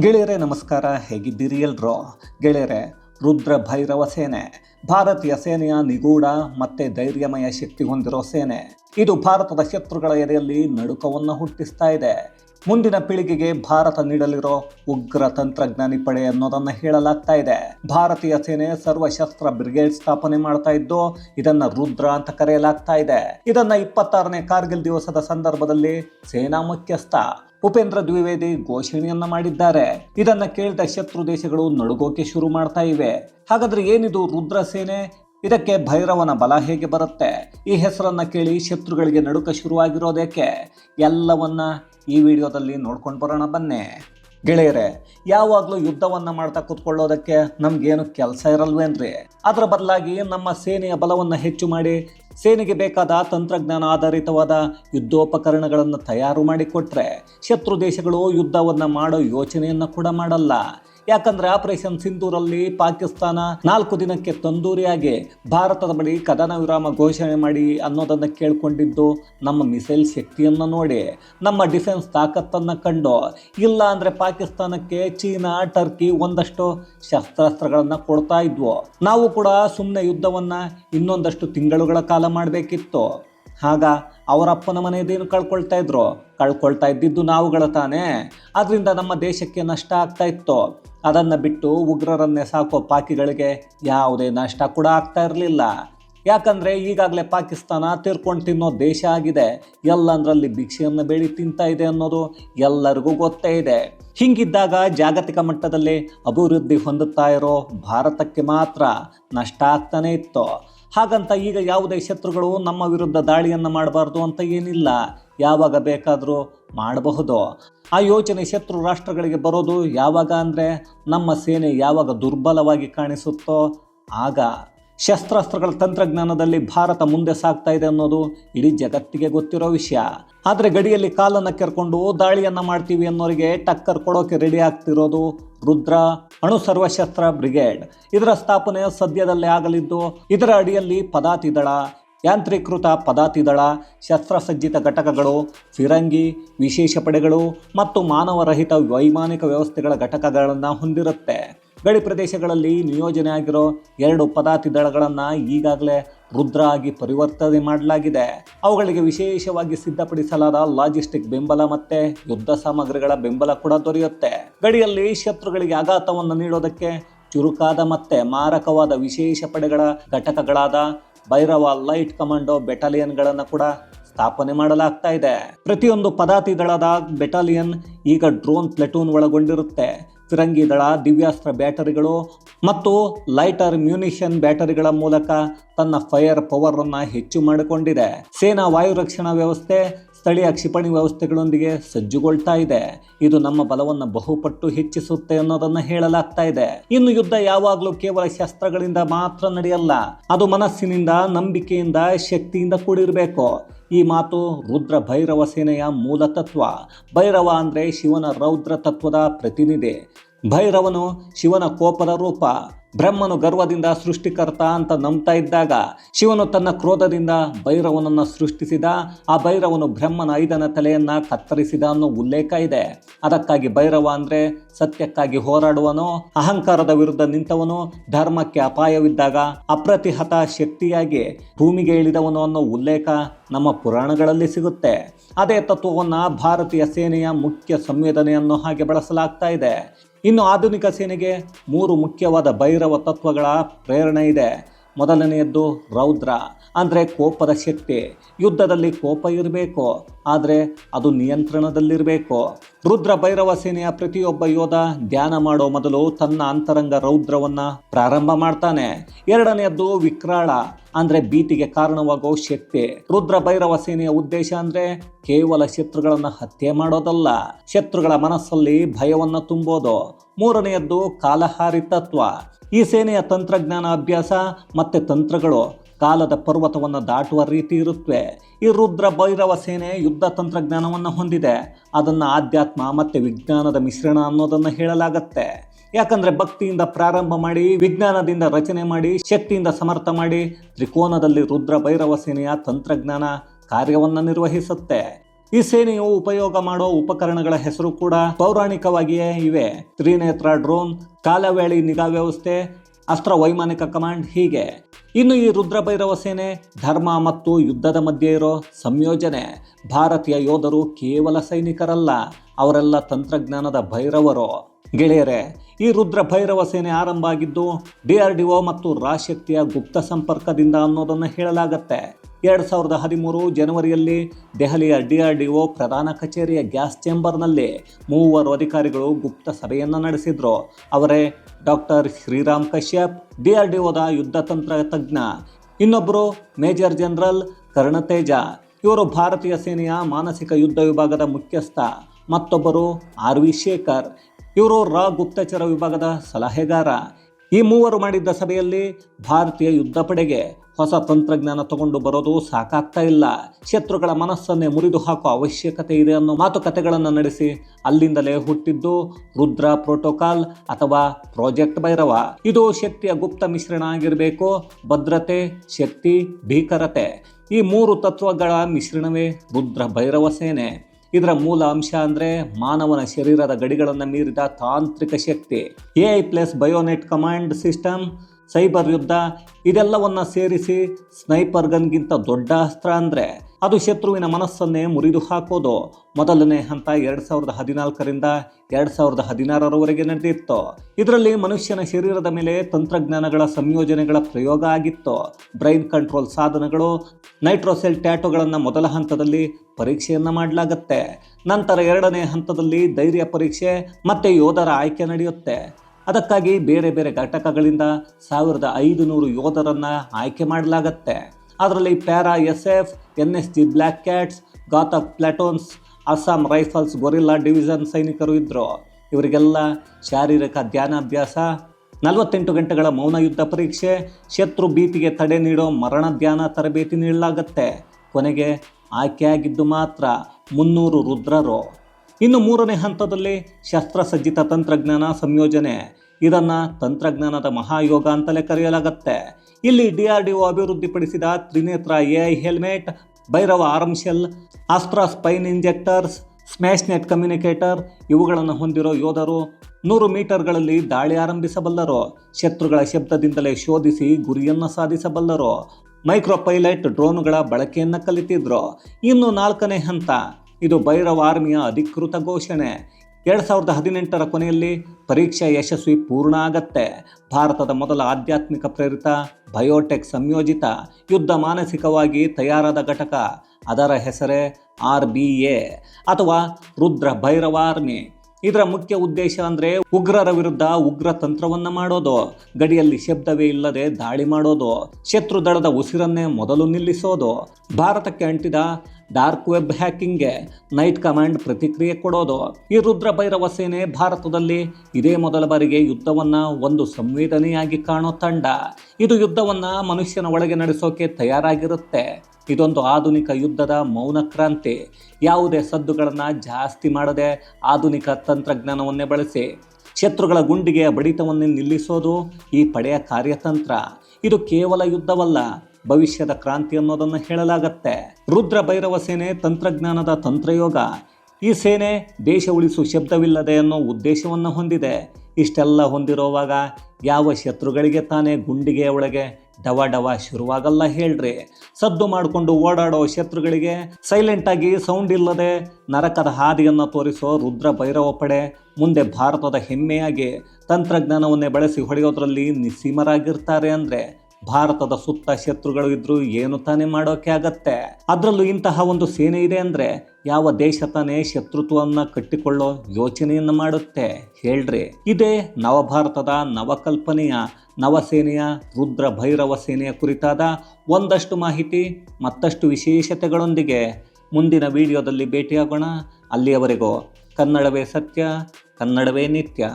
ಗೆಳೆಯರೇ, ನಮಸ್ಕಾರ. ಹೇಗಿದ್ದೀರಿ ಎಲ್ರೋ? ಗೆಳೆಯರೆ, ರುದ್ರ ಭೈರವ ಸೇನೆ, ಭಾರತೀಯ ಸೇನೆಯ ನಿಗೂಢ ಮತ್ತೆ ಧೈರ್ಯಮಯ ಶಕ್ತಿ ಹೊಂದಿರೋ ಸೇನೆ. ಇದು ಭಾರತದ ಶತ್ರುಗಳ ಎದೆಯಲ್ಲಿ ನಡುಕವನ್ನು ಹುಟ್ಟಿಸ್ತಾ ಇದೆ. ಮುಂದಿನ ಪೀಳಿಗೆಗೆ ಭಾರತ ನೀಡಲಿರೋ ಉಗ್ರ ತಂತ್ರಜ್ಞಾನಿ ಪಡೆ ಅನ್ನೋದನ್ನು ಹೇಳಲಾಗ್ತಾ ಇದೆ. ಭಾರತೀಯ ಸೇನೆ ಸರ್ವಶಸ್ತ್ರ ಬ್ರಿಗೇಡ್ ಸ್ಥಾಪನೆ ಮಾಡ್ತಾ ಇದ್ದು, ಇದನ್ನ ರುದ್ರ ಅಂತ ಕರೆಯಲಾಗ್ತಾ ಇದೆ. ಇದನ್ನ ಇಪ್ಪತ್ತಾರನೇ ಕಾರ್ಗಿಲ್ ದಿವಸದ ಸಂದರ್ಭದಲ್ಲಿ ಸೇನಾ ಮುಖ್ಯಸ್ಥ ಉಪೇಂದ್ರ ದ್ವಿವೇದಿ ಘೋಷಣೆಯನ್ನ ಮಾಡಿದ್ದಾರೆ. ಇದನ್ನ ಕೇಳಿದ ಶತ್ರು ದೇಶಗಳು ನಡುಗೋಕೆ ಶುರು ಮಾಡ್ತಾ ಇವೆ. ಹಾಗಾದ್ರೆ ಏನಿದು ರುದ್ರ ಸೇನೆ? ಇದಕ್ಕೆ ಭೈರವನ ಬಲ ಹೇಗೆ ಬರುತ್ತೆ? ಈ ಹೆಸರನ್ನ ಕೇಳಿ ಶತ್ರುಗಳಿಗೆ ನಡುಕ ಶುರುವಾಗಿರೋದಕ್ಕೆ ಎಲ್ಲವನ್ನ ಈ ವಿಡಿಯೋದಲ್ಲಿ ನೋಡ್ಕೊಂಡು ಬರೋಣ ಬನ್ನಿ. ಗೆಳೆಯರೆ, ಯಾವಾಗಲೂ ಯುದ್ಧವನ್ನ ಮಾಡ್ತಾ ಕೂತ್ಕೊಳ್ಳೋದಕ್ಕೆ ನಮ್ಗೇನು ಕೆಲಸ ಇರಲ್ವೇನ್ರಿ? ಅದರ ಬದಲಾಗಿ ನಮ್ಮ ಸೇನೆಯ ಬಲವನ್ನು ಹೆಚ್ಚು ಮಾಡಿ, ಸೇನೆಗೆ ಬೇಕಾದ ತಂತ್ರಜ್ಞಾನ ಆಧಾರಿತವಾದ ಯುದ್ಧೋಪಕರಣಗಳನ್ನು ತಯಾರು ಮಾಡಿಕೊಟ್ರೆ ಶತ್ರು ದೇಶಗಳು ಯುದ್ಧವನ್ನ ಮಾಡೋ ಯೋಚನೆಯನ್ನು ಕೂಡ ಮಾಡಲ್ಲ. ಯಾಕಂದ್ರೆ ಆಪರೇಷನ್ ಸಿಂಧೂರಲ್ಲಿ ಪಾಕಿಸ್ತಾನ ನಾಲ್ಕು ದಿನಕ್ಕೆ ತಂದೂರಿಯಾಗಿ ಭಾರತದ ಬಳಿ ಕದನ ವಿರಾಮ ಘೋಷಣೆ ಮಾಡಿ ಅನ್ನೋದನ್ನ ಕೇಳ್ಕೊಂಡಿದ್ದು ನಮ್ಮ ಮಿಸೈಲ್ ಶಕ್ತಿಯನ್ನು ನೋಡಿ, ನಮ್ಮ ಡಿಫೆನ್ಸ್ ತಾಕತ್ತನ್ನು ಕಂಡು, ಇಲ್ಲ ಅಂದ್ರೆ ಪಾಕಿಸ್ತಾನಕ್ಕೆ ಚೀನಾ, ಟರ್ಕಿ ಒಂದಷ್ಟು ಶಸ್ತ್ರಾಸ್ತ್ರಗಳನ್ನ ಕೊಡ್ತಾ ಇದ್ವು. ನಾವು ಕೂಡ ಸುಮ್ಮನೆ ಯುದ್ಧವನ್ನ ಇನ್ನೊಂದಷ್ಟು ತಿಂಗಳುಗಳ ಕಾಲ ಮಾಡಬೇಕಿತ್ತು. ಆಗ ಅವರಪ್ಪನ ಮನೆಯದೇನು ಕಳ್ಕೊಳ್ತಾ ಇದ್ರು? ಕಳ್ಕೊಳ್ತಾ ಇದ್ದಿದ್ದು ನಾವುಗಳ ತಾನೇ. ಅದರಿಂದ ನಮ್ಮ ದೇಶಕ್ಕೆ ನಷ್ಟ ಆಗ್ತಾ ಇತ್ತು. ಅದನ್ನು ಬಿಟ್ಟು ಉಗ್ರರನ್ನೇ ಸಾಕೋ ಪಾಕಿಗಳಿಗೆ ಯಾವುದೇ ನಷ್ಟ ಕೂಡ ಆಗ್ತಾ ಇರಲಿಲ್ಲ. ಯಾಕಂದರೆ ಈಗಾಗಲೇ ಪಾಕಿಸ್ತಾನ ತಿರ್ಕೊಂಡು ತಿನ್ನೋ ದೇಶ ಆಗಿದೆ. ಎಲ್ಲಂದ್ರಲ್ಲಿ ಭಿಕ್ಷೆಯನ್ನು ಬೆಳಿ ತಿಂತಾ ಇದೆ ಅನ್ನೋದು ಎಲ್ಲರಿಗೂ ಗೊತ್ತೇ ಇದೆ. ಹಿಂಗಿದ್ದಾಗ ಜಾಗತಿಕ ಮಟ್ಟದಲ್ಲಿ ಅಭಿವೃದ್ಧಿ ಹೊಂದುತ್ತಾ ಇರೋ ಭಾರತಕ್ಕೆ ಮಾತ್ರ ನಷ್ಟ ಆಗ್ತಾನೆ ಇತ್ತು. ಹಾಗಂತ ಈಗ ಯಾವುದೇ ಶತ್ರುಗಳು ನಮ್ಮ ವಿರುದ್ಧ ದಾಳಿಯನ್ನು ಮಾಡಬಾರ್ದು ಅಂತ ಏನಿಲ್ಲ. ಯಾವಾಗ ಬೇಕಾದರೂ ಮಾಡಬಹುದು. ಆ ಯೋಚನೆ ಶತ್ರು ರಾಷ್ಟ್ರಗಳಿಗೆ ಬರೋದು ಯಾವಾಗ ಅಂದರೆ ನಮ್ಮ ಸೇನೆ ಯಾವಾಗ ದುರ್ಬಲವಾಗಿ ಕಾಣಿಸುತ್ತೋ ಆಗ. ಶಸ್ತ್ರಾಸ್ತ್ರಗಳ ತಂತ್ರಜ್ಞಾನದಲ್ಲಿ ಭಾರತ ಮುಂದೆ ಸಾಗ್ತಾ ಇದೆ ಅನ್ನೋದು ಇಡೀ ಜಗತ್ತಿಗೆ ಗೊತ್ತಿರೋ ವಿಷಯ. ಆದರೆ ಗಡಿಯಲ್ಲಿ ಕಾಲನ್ನು ಕೆರ್ಕೊಂಡು ದಾಳಿಯನ್ನು ಮಾಡ್ತೀವಿ ಅನ್ನೋರಿಗೆ ಟಕ್ಕರ್ ಕೊಡೋಕೆ ರೆಡಿ ಆಗ್ತಿರೋದು ರುದ್ರ ಅಣು ಸರ್ವಶಸ್ತ್ರ ಬ್ರಿಗೇಡ್. ಇದರ ಸ್ಥಾಪನೆ ಸದ್ಯದಲ್ಲೇ ಆಗಲಿದ್ದು, ಇದರ ಅಡಿಯಲ್ಲಿ ಪದಾತಿ ದಳ ಯಾಂತ್ರೀಕೃತ ಪದಾತಿ ದಳ ಶಸ್ತ್ರಸಜ್ಜಿತ ಘಟಕಗಳು, ಫಿರಂಗಿ, ವಿಶೇಷ ಪಡೆಗಳು ಮತ್ತು ಮಾನವರಹಿತ ವೈಮಾನಿಕ ವ್ಯವಸ್ಥೆಗಳ ಘಟಕಗಳನ್ನು ಹೊಂದಿರುತ್ತೆ. ಗಡಿ ಪ್ರದೇಶಗಳಲ್ಲಿ ನಿಯೋಜನೆ ಆಗಿರೋ ಎರಡು ಪದಾತಿ ದಳಗಳನ್ನು ಈಗಾಗಲೇ ರುದ್ರ ಆಗಿ ಪರಿವರ್ತನೆ ಮಾಡಲಾಗಿದೆ. ಅವುಗಳಿಗೆ ವಿಶೇಷವಾಗಿ ಸಿದ್ಧಪಡಿಸಲಾದ ಲಾಜಿಸ್ಟಿಕ್ ಬೆಂಬಲ ಮತ್ತೆ ಯುದ್ಧ ಸಾಮಗ್ರಿಗಳ ಬೆಂಬಲ ಕೂಡ ದೊರೆಯುತ್ತೆ. ಗಡಿಯಲ್ಲಿ ಶತ್ರುಗಳಿಗೆ ಆಘಾತವನ್ನು ನೀಡೋದಕ್ಕೆ ಚುರುಕಾದ ಮತ್ತೆ ಮಾರಕವಾದ ವಿಶೇಷ ಪಡೆಗಳ ಘಟಕಗಳಾದ ಭೈರವ ಲೈಟ್ ಕಮಾಂಡೋ ಬೆಟಾಲಿಯನ್ಗಳನ್ನು ಕೂಡ ಸ್ಥಾಪನೆ ಮಾಡಲಾಗ್ತಾ ಇದೆ. ಪ್ರತಿಯೊಂದು ಪದಾತಿ ದಳದ ಬೆಟಾಲಿಯನ್ ಈಗ ಡ್ರೋನ್ ಪ್ಲೆಟೂನ್ ಒಳಗೊಂಡಿರುತ್ತೆ. ಫಿರಂಗಿ ದಳ ದಿವ್ಯಾಸ್ತ್ರ ಬ್ಯಾಟರಿಗಳು ಮತ್ತು ಲೈಟರ್ ಮ್ಯೂನಿಷನ್ ಬ್ಯಾಟರಿಗಳ ಮೂಲಕ ತನ್ನ ಫೈರ್ ಪವರ್ ಅನ್ನು ಹೆಚ್ಚು ಮಾಡಿಕೊಂಡಿದೆ. ಸೇನಾ ವಾಯು ರಕ್ಷಣಾ ವ್ಯವಸ್ಥೆ ಸ್ಥಳೀಯ ಕ್ಷಿಪಣಿ ವ್ಯವಸ್ಥೆಗಳೊಂದಿಗೆ ಸಜ್ಜುಗೊಳ್ತಾ ಇದೆ. ಇದು ನಮ್ಮ ಬಲವನ್ನು ಬಹುಪಟ್ಟು ಹೆಚ್ಚಿಸುತ್ತೆ ಅನ್ನೋದನ್ನ ಹೇಳಲಾಗ್ತಾ ಇದೆ. ಇನ್ನು ಯುದ್ಧ ಯಾವಾಗಲೂ ಕೇವಲ ಶಸ್ತ್ರಗಳಿಂದ ಮಾತ್ರ ನಡೆಯಲ್ಲ, ಅದು ಮನಸ್ಸಿನಿಂದ, ನಂಬಿಕೆಯಿಂದ, ಶಕ್ತಿಯಿಂದ ಕೂಡಿರಬೇಕು. ಈ ಮಾತು ರುದ್ರ ಭೈರವ ಸೇನೆಯ ಮೂಲ ತತ್ವ. ಭೈರವ ಅಂದರೆ ಶಿವನ ರೌದ್ರ ತತ್ವದ ಪ್ರತಿನಿಧಿ. ಭೈರವನು ಶಿವನ ಕೋಪದ ರೂಪ. ಬ್ರಹ್ಮನು ಗರ್ವದಿಂದ ಸೃಷ್ಟಿಕರ್ತ ಅಂತ ನಂಬ್ತಾ ಇದ್ದಾಗ ಶಿವನು ತನ್ನ ಕ್ರೋಧದಿಂದ ಭೈರವನನ್ನು ಸೃಷ್ಟಿಸಿದ, ಆ ಭೈರವನು ಬ್ರಹ್ಮನ ಐದನ ತಲೆಯನ್ನ ಕತ್ತರಿಸಿದ ಅನ್ನೋ ಉಲ್ಲೇಖ ಇದೆ. ಅದಕ್ಕಾಗಿ ಭೈರವ ಅಂದರೆ ಸತ್ಯಕ್ಕಾಗಿ ಹೋರಾಡುವನು, ಅಹಂಕಾರದ ವಿರುದ್ಧ ನಿಂತವನು, ಧರ್ಮಕ್ಕೆ ಅಪಾಯವಿದ್ದಾಗ ಅಪ್ರತಿಹತ ಶಕ್ತಿಯಾಗಿ ಭೂಮಿಗೆ ಇಳಿದವನು ಅನ್ನೋ ಉಲ್ಲೇಖ ನಮ್ಮ ಪುರಾಣಗಳಲ್ಲಿ ಸಿಗುತ್ತೆ. ಅದೇ ತತ್ವವನ್ನು ಭಾರತೀಯ ಸೇನೆಯ ಮುಖ್ಯ ಸಂವೇದನೆಯನ್ನು ಹಾಗೆ ಬಳಸಲಾಗ್ತಾ ಇದೆ. ಇನ್ನು ಆಧುನಿಕ ಸೇನೆಗೆ ಮೂರು ಮುಖ್ಯವಾದ ಭೈರವ ತತ್ವಗಳ ಪ್ರೇರಣೆ ಇದೆ. ಮೊದಲನೆಯದ್ದು ರೌದ್ರ, ಅಂದರೆ ಕೋಪದ ಶಕ್ತಿ. ಯುದ್ಧದಲ್ಲಿ ಕೋಪ ಇರಬೇಕು, ಆದರೆ ಅದು ನಿಯಂತ್ರಣದಲ್ಲಿರಬೇಕು. ರುದ್ರ ಭೈರವ ಸೇನೆಯ ಪ್ರತಿಯೊಬ್ಬ ಯೋಧ ಧ್ಯಾನ ಮಾಡೋ ಮೊದಲು ತನ್ನ ಅಂತರಂಗ ರೌದ್ರವನ್ನ ಪ್ರಾರಂಭ ಮಾಡ್ತಾನೆ. ಎರಡನೆಯದ್ದು ವಿಕ್ರಾಳ, ಅಂದ್ರೆ ಭೀತಿಗೆ ಕಾರಣವಾಗೋ ಶಕ್ತಿ. ರುದ್ರ ಭೈರವ ಸೇನೆಯ ಉದ್ದೇಶ ಅಂದ್ರೆ ಕೇವಲ ಶತ್ರುಗಳನ್ನು ಹತ್ಯೆ ಮಾಡೋದಲ್ಲ, ಶತ್ರುಗಳ ಮನಸ್ಸಲ್ಲಿ ಭಯವನ್ನು ತುಂಬೋದು. ಮೂರನೆಯದ್ದು ಕಾಲಹಾರಿ ತತ್ವ. ಈ ಸೇನೆಯ ತಂತ್ರಜ್ಞಾನ ಅಭ್ಯಾಸ ಮತ್ತು ತಂತ್ರಗಳು ಕಾಲದ ಪರ್ವತವನ್ನು ದಾಟುವ ರೀತಿ ಇರುತ್ತವೆ ಈ ರುದ್ರ ಭೈರವ ಸೇನೆ ಯುದ್ಧ ತಂತ್ರಜ್ಞಾನವನ್ನು ಹೊಂದಿದೆ. ಅದನ್ನು ಆಧ್ಯಾತ್ಮ ಮತ್ತು ವಿಜ್ಞಾನದ ಮಿಶ್ರಣ ಅನ್ನೋದನ್ನು ಹೇಳಲಾಗತ್ತೆ. ಯಾಕಂದರೆ ಭಕ್ತಿಯಿಂದ ಪ್ರಾರಂಭ ಮಾಡಿ, ವಿಜ್ಞಾನದಿಂದ ರಚನೆ ಮಾಡಿ, ಶಕ್ತಿಯಿಂದ ಸಮರ್ಥ ಮಾಡಿ ತ್ರಿಕೋನದಲ್ಲಿ ರುದ್ರ ಭೈರವ ಸೇನೆಯ ತಂತ್ರಜ್ಞಾನ ಕಾರ್ಯವನ್ನು ನಿರ್ವಹಿಸುತ್ತೆ. ಈ ಸೇನೆಯು ಉಪಯೋಗ ಮಾಡುವ ಉಪಕರಣಗಳ ಹೆಸರು ಕೂಡ ಪೌರಾಣಿಕವಾಗಿಯೇ ಇವೆ. ತ್ರಿನೇತ್ರ ಡ್ರೋನ್, ಕಾಲವೇಳಿ ನಿಗಾ ವ್ಯವಸ್ಥೆ ಅಸ್ತ್ರ ವೈಮಾನಿಕ ಕಮಾಂಡ್ ಹೀಗೆ. ಇನ್ನು ಈ ರುದ್ರಭೈರವ ಸೇನೆ ಧರ್ಮ ಮತ್ತು ಯುದ್ಧದ ಮಧ್ಯೆ ಇರೋ ಸಂಯೋಜನೆ. ಭಾರತೀಯ ಯೋಧರು ಕೇವಲ ಸೈನಿಕರಲ್ಲ, ಅವರೆಲ್ಲ ತಂತ್ರಜ್ಞಾನದ ಭೈರವರು. ಗೆಳೆಯರೆ, ಈ ರುದ್ರ ಭೈರವ ಸೇನೆ ಆರಂಭ ಆಗಿದ್ದು ಡಿಆರ್ಡಿಒ ಮತ್ತು ರಾಶಕ್ತಿಯ ಗುಪ್ತ ಸಂಪರ್ಕದಿಂದ ಅನ್ನೋದನ್ನು ಹೇಳಲಾಗತ್ತೆ. ಎರಡು ಸಾವಿರದ ಹದಿಮೂರು ಜನವರಿಯಲ್ಲಿ ದೆಹಲಿಯ ಡಿಆರ್ಡಿಒ ಪ್ರಧಾನ ಕಚೇರಿಯ ಗ್ಯಾಸ್ ಚೇಂಬರ್ನಲ್ಲಿ ಮೂವರು ಅಧಿಕಾರಿಗಳು ಗುಪ್ತ ಸಭೆಯನ್ನು ನಡೆಸಿದರು. ಅವರೇ ಡಾಕ್ಟರ್ ಶ್ರೀರಾಮ್ ಕಶ್ಯಪ್ ಡಿಆರ್ಡಿಒದ ಯುದ್ಧ ತಂತ್ರ ತಜ್ಞ. ಇನ್ನೊಬ್ಬರು ಮೇಜರ್ ಜನರಲ್ ಕರ್ಣತೇಜ ಇವರು ಭಾರತೀಯ ಸೇನೆಯ ಮಾನಸಿಕ ಯುದ್ಧ ವಿಭಾಗದ ಮುಖ್ಯಸ್ಥ. ಮತ್ತೊಬ್ಬರು ಆರ್ ವಿ ಶೇಖರ್. ಇವರು ರಾ ಗುಪ್ತಚರ ವಿಭಾಗದ ಸಲಹೆಗಾರ. ಈ ಮೂವರು ಮಾಡಿದ್ದ ಸಭೆಯಲ್ಲಿ ಭಾರತೀಯ ಯುದ್ಧ ಪಡೆಗೆ ಹೊಸ ತಂತ್ರಜ್ಞಾನ ತಗೊಂಡು ಬರೋದು ಸಾಕಾಗ್ತಾ ಇಲ್ಲ. ಶತ್ರುಗಳ ಮನಸ್ಸನ್ನೇ ಮುರಿದು ಹಾಕುವ ಅವಶ್ಯಕತೆ ಇದೆ ಅನ್ನೋ ಮಾತುಕತೆಗಳನ್ನು ನಡೆಸಿ ಅಲ್ಲಿಂದಲೇ ಹುಟ್ಟಿದ್ದು ರುದ್ರ ಪ್ರೋಟೋಕಾಲ್ ಅಥವಾ ಪ್ರಾಜೆಕ್ಟ್ ಭೈರವ. ಇದು ಶಕ್ತಿಯ ಗುಪ್ತ ಮಿಶ್ರಣ ಆಗಿರಬೇಕು. ಭದ್ರತೆ, ಶಕ್ತಿ, ಭೀಕರತೆ. ಈ ಮೂರು ತತ್ವಗಳ ಮಿಶ್ರಣವೇ ರುದ್ರ ಭೈರವ ಸೇನೆ. ಇದರ ಮೂಲ ಅಂಶ ಅಂದರೆ ಮಾನವನ ಶರೀರದ ಗಡಿಗಳನ್ನು ಮೀರಿದ ತಾಂತ್ರಿಕ ಶಕ್ತಿ. A I plus bayonet command system cyber ಯುದ್ಧ, ಇದೆಲ್ಲವನ್ನ ಸೇರಿಸಿ ಸ್ನೈಪರ್ ಗನ್ಗಿಂತ ದೊಡ್ಡ ಅಸ್ತ್ರ ಅಂದರೆ ಅದು ಶತ್ರುವಿನ ಮನಸ್ಸನ್ನೇ ಮುರಿದು ಹಾಕೋದು. ಮೊದಲನೇ ಹಂತ ಎರಡು ಸಾವಿರದ ಹದಿನಾಲ್ಕರಿಂದ ಎರಡು ಸಾವಿರದ ಹದಿನಾರರವರೆಗೆ ನಡೆದಿತ್ತು. ಇದರಲ್ಲಿ ಮನುಷ್ಯನ ಶರೀರದ ಮೇಲೆ ತಂತ್ರಜ್ಞಾನಗಳ ಸಂಯೋಜನೆಗಳ ಪ್ರಯೋಗ ಆಗಿತ್ತು. ಬ್ರೈನ್ ಕಂಟ್ರೋಲ್ ಸಾಧನಗಳು, ನೈಟ್ರೋಸೆಲ್ ಟ್ಯಾಟೋಗಳನ್ನು ಮೊದಲ ಹಂತದಲ್ಲಿ ಪರೀಕ್ಷೆಯನ್ನು ಮಾಡಲಾಗುತ್ತೆ. ನಂತರ ಎರಡನೇ ಹಂತದಲ್ಲಿ ಧೈರ್ಯ ಪರೀಕ್ಷೆ, ಮತ್ತು ಯೋಧರ ಆಯ್ಕೆ ನಡೆಯುತ್ತೆ. ಅದಕ್ಕಾಗಿ ಬೇರೆ ಬೇರೆ ಘಟಕಗಳಿಂದ ಸಾವಿರದ ಐದು ನೂರು ಯೋಧರನ್ನು ಆಯ್ಕೆ ಮಾಡಲಾಗತ್ತೆ. ಅದರಲ್ಲಿ para S F N S G black cats Ghatak platoons, Assam rifles guerrilla division ಸೈನಿಕರು ಇದ್ದರು ಇವರಿಗೆಲ್ಲ ಶಾರೀರಿಕ ಧ್ಯಾನಾಭ್ಯಾಸ, ನಲವತ್ತೆಂಟು ಗಂಟೆಗಳ ಮೌನ ಯುದ್ಧ ಪರೀಕ್ಷೆ, ಶತ್ರು ಭೀತಿಗೆ ತಡೆ ನೀಡೋ ಮರಣ ಧ್ಯಾನ ತರಬೇತಿ ನೀಡಲಾಗತ್ತೆ. ಕೊನೆಗೆ ಆಯ್ಕೆಯಾಗಿದ್ದು ಮಾತ್ರ ಮುನ್ನೂರು ರುದ್ರರು. ಇನ್ನು ಮೂರನೇ ಹಂತದಲ್ಲಿ ಶಸ್ತ್ರಸಜ್ಜಿತ ತಂತ್ರಜ್ಞಾನ ಸಂಯೋಜನೆ. ಇದನ್ನು ತಂತ್ರಜ್ಞಾನದ ಮಹಾಯೋಗ ಅಂತಲೇ ಕರೆಯಲಾಗುತ್ತೆ. ಇಲ್ಲಿ ಡಿ ಆರ್ ಡಿ ಅಭಿವೃದ್ಧಿಪಡಿಸಿದ Trinetra A I helmet, Bhairava arm shell Astra spine injectors smash net communicator ಇವುಗಳನ್ನು ಹೊಂದಿರೋ ಯೋಧರು ನೂರು ಮೀಟರ್ಗಳಲ್ಲಿ ದಾಳಿ ಆರಂಭಿಸಬಲ್ಲರು. ಶತ್ರುಗಳ ಶಬ್ದದಿಂದಲೇ ಶೋಧಿಸಿ ಗುರಿಯನ್ನು ಸಾಧಿಸಬಲ್ಲರು. ಮೈಕ್ರೋ ಪೈಲಟ್ ಡ್ರೋನ್ಗಳ ಬಳಕೆಯನ್ನು ಕಲಿತಿದ್ರು. ಇನ್ನು ನಾಲ್ಕನೇ ಹಂತ ಇದು ಭೈರವ ಆರ್ಮಿಯ ಅಧಿಕೃತ ಘೋಷಣೆ. ಎರಡು ಸಾವಿರದ ಹದಿನೆಂಟರ ಕೊನೆಯಲ್ಲಿ ಪರೀಕ್ಷೆ ಯಶಸ್ವಿ ಪೂರ್ಣ ಆಗತ್ತೆ. ಭಾರತದ ಮೊದಲ ಆಧ್ಯಾತ್ಮಿಕ ಪ್ರೇರಿತ ಬಯೋಟೆಕ್ ಸಂಯೋಜಿತ ಯುದ್ಧ ಮಾನಸಿಕವಾಗಿ ತಯಾರಾದ ಘಟಕ. ಅದರ ಹೆಸರೇ ಆರ್ ಬಿ ಎ ಅಥವಾ ರುದ್ರ ಭೈರವ ಆರ್ಮಿ. ಇದರ ಮುಖ್ಯ ಉದ್ದೇಶ ಅಂದರೆ ಉಗ್ರರ ವಿರುದ್ಧ ಉಗ್ರ ತಂತ್ರವನ್ನ ಮಾಡೋದು. ಗಡಿಯಲ್ಲಿ ಶಬ್ದವೇ ಇಲ್ಲದೆ ದಾಳಿ ಮಾಡೋದು. ಶತ್ರು ದಳದ ಉಸಿರನ್ನೇ ಮೊದಲು ನಿಲ್ಲಿಸೋದು. ಭಾರತಕ್ಕೆ ಅಂಟಿದ ಡಾರ್ಕ್ ವೆಬ್ ಹ್ಯಾಕಿಂಗ್ಗೆ ನೈಟ್ ಕಮಾಂಡ್ ಪ್ರತಿಕ್ರಿಯೆ ಕೊಡೋದು. ಈ ರುದ್ರ ಭೈರವ ಸೇನೆ ಭಾರತದಲ್ಲಿ ಇದೇ ಮೊದಲ ಬಾರಿಗೆ ಯುದ್ಧವನ್ನ ಒಂದು ಸಂವೇದನೆಯಾಗಿ ಕಾಣೋ ತಂಡ. ಇದು ಯುದ್ಧವನ್ನ ಮನುಷ್ಯನ ಒಳಗೆ ನಡೆಸೋಕೆ ತಯಾರಾಗಿರುತ್ತೆ. ಇದೊಂದು ಆಧುನಿಕ ಯುದ್ಧದ ಮೌನ ಕ್ರಾಂತಿ. ಯಾವುದೇ ಸದ್ದುಗಳನ್ನು ಜಾಸ್ತಿ ಮಾಡದೆ ಆಧುನಿಕ ತಂತ್ರಜ್ಞಾನವನ್ನೇ ಬಳಸಿ. ಶತ್ರುಗಳ ಗುಂಡಿಗೆಯ ಬಡಿತವನ್ನೇ ನಿಲ್ಲಿಸೋದು ಈ ಪಡೆಯ ಕಾರ್ಯತಂತ್ರ. ಇದು ಕೇವಲ ಯುದ್ಧವಲ್ಲ, ಭವಿಷ್ಯದ ಕ್ರಾಂತಿ ಅನ್ನೋದನ್ನು ಹೇಳಲಾಗತ್ತೆ. ರುದ್ರ ಭೈರವ ಸೇನೆ ತಂತ್ರಜ್ಞಾನದ ತಂತ್ರಯೋಗ. ಈ ಸೇನೆ ದೇಶ ಉಳಿಸು ಶಬ್ದವಿಲ್ಲದೆ ಅನ್ನೋ ಉದ್ದೇಶವನ್ನು ಹೊಂದಿದೆ. ಇಷ್ಟೆಲ್ಲ ಹೊಂದಿರುವಾಗ ಯಾವ ಶತ್ರುಗಳಿಗೆ ತಾನೇ ಗುಂಡಿಗೆಯ ಒಳಗೆ ಡವ ಡವ ಶುರುವಾಗಲ್ಲ ಹೇಳ್ರಿ. ಸದ್ದು ಮಾಡಿಕೊಂಡು ಓಡಾಡೋ ಶತ್ರುಗಳಿಗೆ ಸೈಲೆಂಟ್ ಆಗಿ ಸೌಂಡ್ ಇಲ್ಲದೆ ನರಕದ ಹಾದಿಯನ್ನು ತೋರಿಸೋ ರುದ್ರ ಭೈರವ ಪಡೆ ಮುಂದೆ ಭಾರತದ ಹೆಮ್ಮೆಯಾಗಿ ತಂತ್ರಜ್ಞಾನವನ್ನೇ ಬಳಸಿ ಹೊಡೆಯೋದ್ರಲ್ಲಿ ನಿಸ್ಸೀಮರಾಗಿರ್ತಾರೆ ಅಂದರೆ ಭಾರತದ ಸುತ್ತ ಶತ್ರುಗಳು ಇದ್ರೂ ಏನು ತಾನೇ ಮಾಡೋಕೆ ಆಗತ್ತೆ? ಅದರಲ್ಲೂ ಇಂತಹ ಒಂದು ಸೇನೆ ಇದೆ ಅಂದರೆ ಯಾವ ದೇಶ ತಾನೇ ಶತ್ರುತ್ವವನ್ನು ಕಟ್ಟಿಕೊಳ್ಳೋ ಯೋಚನೆಯನ್ನು ಮಾಡುತ್ತೆ? ಹೇಳ್ರಿ. ಇದೇ ನವಭಾರತದ ನವಕಲ್ಪನೆಯ, ನವಸೇನೆಯ ರುದ್ರ ಭೈರವ ಸೇನೆಯ ಕುರಿತಾದ ಒಂದಷ್ಟು ಮಾಹಿತಿ, ಮತ್ತಷ್ಟು ವಿಶೇಷತೆಗಳೊಂದಿಗೆ ಮುಂದಿನ ವಿಡಿಯೋದಲ್ಲಿ ಭೇಟಿಯಾಗೋಣ. ಅಲ್ಲಿಯವರೆಗೂ ಕನ್ನಡವೇ ಸತ್ಯ, ಕನ್ನಡವೇ ನಿತ್ಯ.